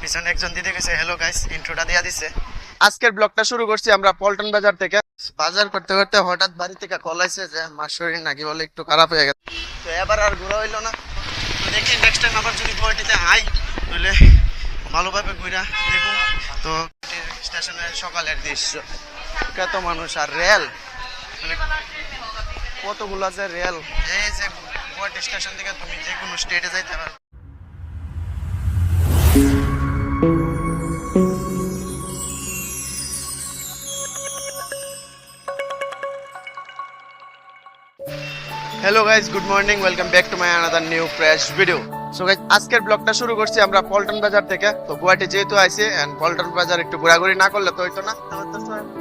পিছনে একজন দিদি গেছে হ্যালো গাইস ইন্ট্রোটা দেয়া দিছে। আজকের ব্লগটা শুরু করছি আমরা পল্টন বাজার থেকে। বাজার করতে করতে হঠাৎ বাড়ি থেকে কল আইছে যে আমার শরীর নাকি বলে একটু খারাপ হয়ে গেছে। তো এবার আর ঘোরা হইল না। তো দেখি নেক্সট টাইম আবার যদি গুয়াহাটিতে আই তাহলে ভালোভাবে ঘুরা দেখুন তো স্টেশনের সকালের দৃশ্য। কত মানুষ আর রেল। মানে কতগুলো যে রেল। এই যে গুয়াহাটি স্টেশন থেকে তুমি যে কোনো স্টেটে যাইতে পারবে hello guys good morning welcome back to my another new fresh video so guys আজকের ব্লগটা শুরু করছি আমরা পল্টন বাজার থেকে। তো গুয়াহাটি যেহেতু আইছি এন্ড পল্টন বাজার একটু ঘোরাঘুরি না করলে তো হইতো না।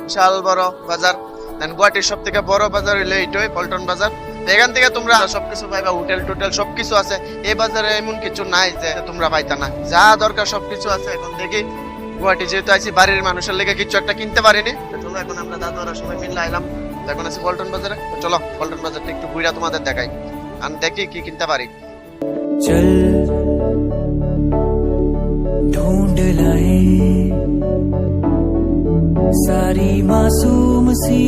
বিশাল বড় বাজার। দেন গুয়াহাটির সব থেকে বড় বাজার হইলে এইটাই, পল্টন বাজার। এখান থেকে তোমরা সবকিছু পাইবা, হোটেল টোটেল সবকিছু আছে। এই বাজারে এমন কিছু নাই যে তোমরা পাইতা না। যা দরকার সবকিছু আছে। এখন দেখি, গুয়াহাটি যেহেতু আইছি বাড়ির মানুষের লেগে কিছু একটা কিনতে পারিনি। চলো, এখন আমরা দাদুরা সবাই মিলে আইলাম। এখন আছি পল্টন বাজারে তো চলো পল্টন বাজারটা একটু ঘুরা তোমাদের দেখাই আমি দেখি কি কিনতে পারি चल ढूंढ लाए सारी मासूम सी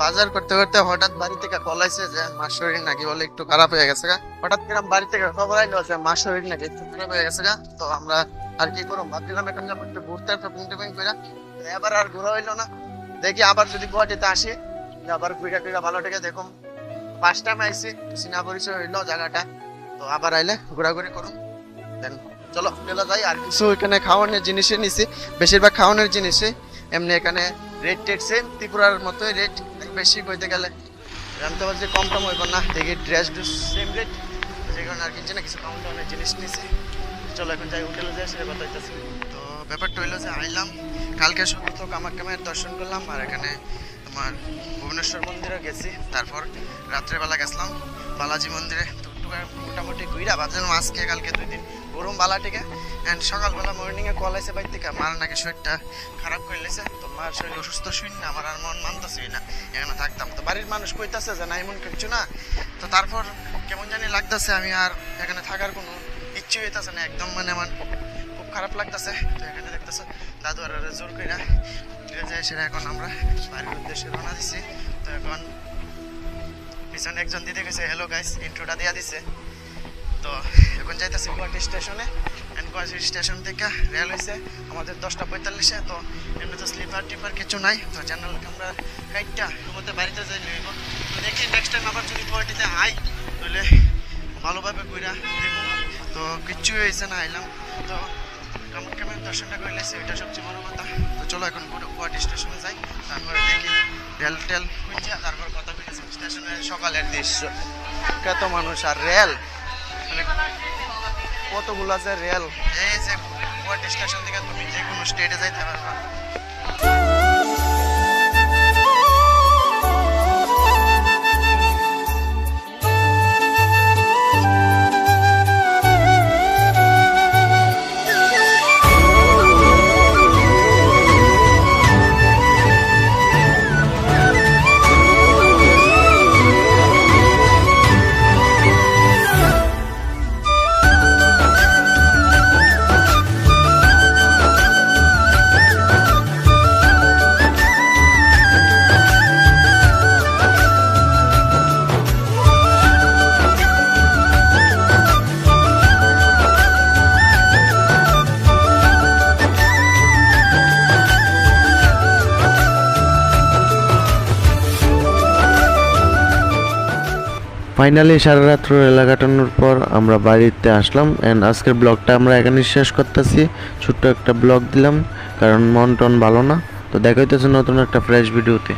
বাজার করতে করতে হঠাৎ বাড়ি থেকে কল আইছে যে মার শরীর নাকি বলে একটু খারাপ হয়ে গেছে গা। হঠাৎ করে বাড়ি থেকে খবর আইলো যে মার শরীর নাকি একটু খারাপ হয়ে গেছে গা। তো আমরা আর কি করব ভাবছিলাম এখন একটু ঘুরতে শপিং টপিং করে এবার আর ঘোরা হইল না। দেখি আবার যদি গুয়াহাটিতে আসি আবার ঘুরে টুরা ভালো থেকে দেখুন ফার্স্ট টাইম আইছি, সিনা পরিচয় হইল জায়গাটা। তো আবার আইলে ঘোরাঘুরি করুন দেন চলো চলো যাই। আর কিছু এখানে খাওয়ানোর জিনিসই নিছি। বেশিরভাগ খাওয়ানোর জিনিসই। এমনি এখানে রেট টেট সেম, ত্রিপুরার মতোই রেট বেশি কইতে গেলে। জানতে পারছি কম টম হইব না। দেখি ড্রেস ড্রেস সেম রেট যে কারণে আর কিনছি না, কিছু কম টমের জিনিস নিছি। চলো এখন যাই হোটেলে যাই সেটা কথা হইতেছে তো ব্যাপারটা হইল যে আইলাম, কালকে সকাল তো কামাখ্যা দর্শন করলাম, আর এখানে তোমার ভুবনেশ্বর মন্দিরে গেছি। তারপর রাত্রেবেলা গেছিলাম, বালাজি মন্দিরে। মোটামুটি ঘুরা ভাবছিলাম আজকে, কালকে দুই দিন। গরম বালা থেকে অ্যান্ড সকালবেলা মর্নিংয়ে কল আছে বাইর থেকে মার নাকি শরীরটা খারাপ করে লেছে তো মার শরীর অসুস্থ শুন না, আমার আর মন মানতেছেই না। এখানে থাকতাম। তো বাড়ির মানুষ কইতাছে যে, না, এমন কিছু না। তো তারপর কেমন জানি লাগতেছে, আমি আর এখানে থাকার কোনো ইচ্ছে হইতাছে না। একদম মানে আমার খুব খারাপ লাগতেছে। তো এখানে দেখতেছে, দাদু আর জোর করে ফিরে যায় সেটা এখন আমরা বাড়ির উদ্দেশ্যে রওনা দিছি। তো এখন পিছনে একজন দিদি গেছে হ্যালো গাইস ইন্ট্রোটা দেয়া দিছে। তো এখন যাইতেছি গুয়াহাটি স্টেশনে। অ্যান্ড গুয়াহাটি স্টেশন থেকে রেল হয়েছে আমাদের দশটা পঁয়তাল্লিশে, তো এমনি তো স্লিপার টিপার কিছু নাই, তো জেনারেল আমরা কাইটটা তোমাদের বাড়িতে যাই লইব তো দেখি নেক্সট টাইম আবার যদি গুয়াহাটিতে আই, তাহলে ভালোভাবে ঘুরা দেখুন তো কিচ্ছু হয়েছে না, আইলাম। তো কামাখ্যামের দর্শনটা করে লেছি ওইটা সবচেয়ে বড় কথা। তো চলো এখন গুয়াহাটি স্টেশনে যাই, তারপরে দেখি রেল টেল খুঁজছে তারপর কথা বলেছি স্টেশনের সকালের দৃশ্য। কত মানুষ, আর রেল! কতগুলো আছে? রেল এই যে ডিসকাশন থেকে তুমি যে কোনো স্টেটে যাইতে পারবা। ফাইনালি সারা রাত্র রেলা কাটানোর পর আমরা বাড়িতে আসলাম। অ্যান্ড আজকের ব্লগটা আমরা এখানে শেষ করতেছি। ছোট্ট একটা ব্লগ দিলাম, কারণ মন টন ভালো না। তো দেখাইতেছে নতুন একটা ফ্রেশ ভিডিওতে